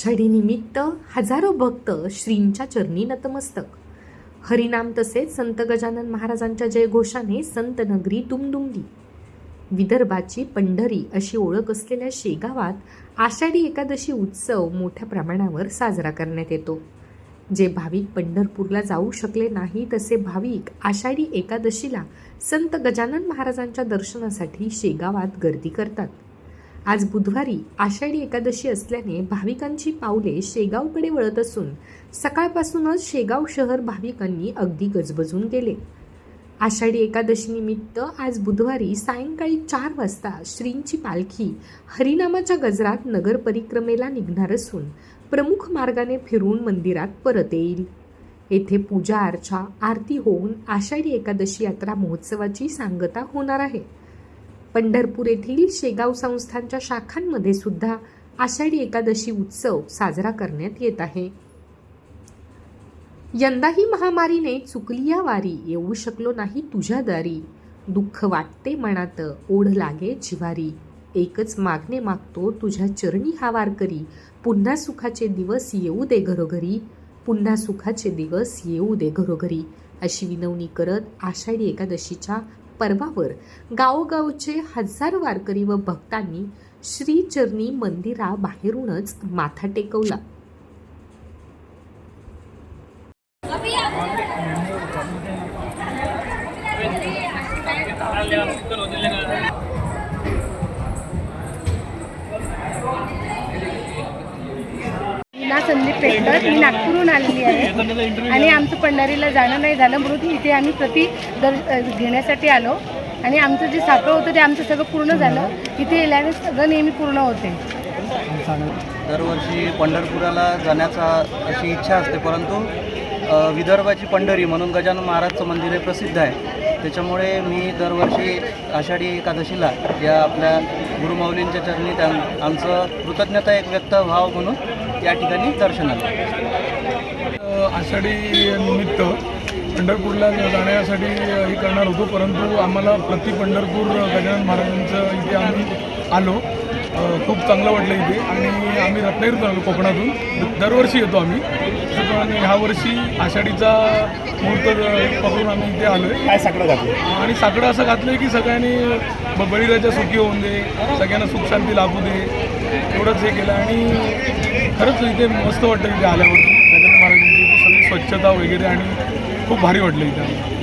आषाढी निमित्त हजारो भक्त श्रींच्या चरणी नतमस्तक. हरिनाम तसेच संत गजानन महाराजांच्या जयघोषाने संत नगरी दुमदुमली. विदर्भाची पंढरी अशी ओळख असलेल्या शेगावात आषाढी एकादशी उत्सव मोठ्या प्रमाणावर साजरा करण्यात येतो. जे भाविक पंढरपूरला जाऊ शकले नाही तसे भाविक आषाढी एकादशीला संत गजानन महाराजांच्या दर्शनासाठी शेगावात गर्दी करतात. आज बुधवारी आषाढी एकादशी असल्याने भाविकांची पावले शेगावकडे वळत असून सकाळपासूनच शेगाव शहर भाविकांनी अगदी गजबजून गेले. आषाढी एकादशीनिमित्त आज बुधवारी सायंकाळी चार वाजता श्रींची पालखी हरिनामाच्या गजरात नगर परिक्रमेला निघणार असून प्रमुख मार्गाने फिरून मंदिरात परत येईल. येथे पूजा अर्चा आरती होऊन आषाढी एकादशी यात्रा महोत्सवाची सांगता होणार आहे. पंढरपूर येथील शेगाव संस्थांच्या शाखांमध्ये सुद्धा आषाढी एकादशी उत्सव साजरा करण्यात येत आहे. यंदाही महामारीने चुकलिया वारी येऊ शकलो नाही तुझ्या दारी. दुःख वाटते मनात ओढ लागे जिवारी. एकच मागणे मागतो तुझ्या चरणी हा वारकरी. पुन्हा सुखाचे दिवस येऊ दे घरोघरी. पुन्हा सुखाचे दिवस येऊ दे घरोघरी. अशी विनवणी करत आषाढी एकादशीच्या पर्वावर गावोगावचे हजार वारकरी व भक्तांनी श्रीचरणी मंदिराबाहेरूनच माथा टेकवला. संदीप पेटकर मी नागपूरहून आलेली आहे. आणि आमचं पंढरीला जाणं नाही झालं म्हणून इथे आम्ही प्रति दर घेण्यासाठी आलो. आणि आमचं जे साखळं होतं ते आमचं सगळं पूर्ण झालं. इथे येल्याने सगळं नेहमी पूर्ण होते. दरवर्षी पंढरपुराला जाण्याचा अशी इच्छा असते परंतु विदर्भाची पंढरी म्हणून गजानन महाराजचं मंदिर हे प्रसिद्ध आहे. त्याच्यामुळे मी दरवर्षी आषाढी एकादशीला या आपल्या गुरुमाऊलींच्या चरणी त्या आमचं कृतज्ञता एक व्यक्त व्हावं म्हणून या ठिकाणी दर्शनाला आषाढी निमित्त पंढरपूरला जाण्यासाठी हे करणार होतो परंतु आम्हाला प्रति पंढरपूर गजानन महाराजांचं इथे आम्ही आलो. खूप चांगलं वाटलं इथे. आणि आम्ही रत्नागिरीतून आलो कोकणातून. दरवर्षी येतो आम्ही. पण ह्या वर्षी आषाढीचा मुहूर्त पकडून आम्ही इथे आलो आहे काय साकडं घातलं आणि साकडं असं घातलं की सगळ्यांनी ब- बळीराजा सुखी होऊन दे सगळ्यांना सुख शांती लाभू दे. एवढंच हे केलं. आणि खरंच इथे मस्त वाटतं इथे आल्यावर गजानन महाराजांची सगळी स्वच्छता वगैरे आणि खूप भारी वाटलं इथे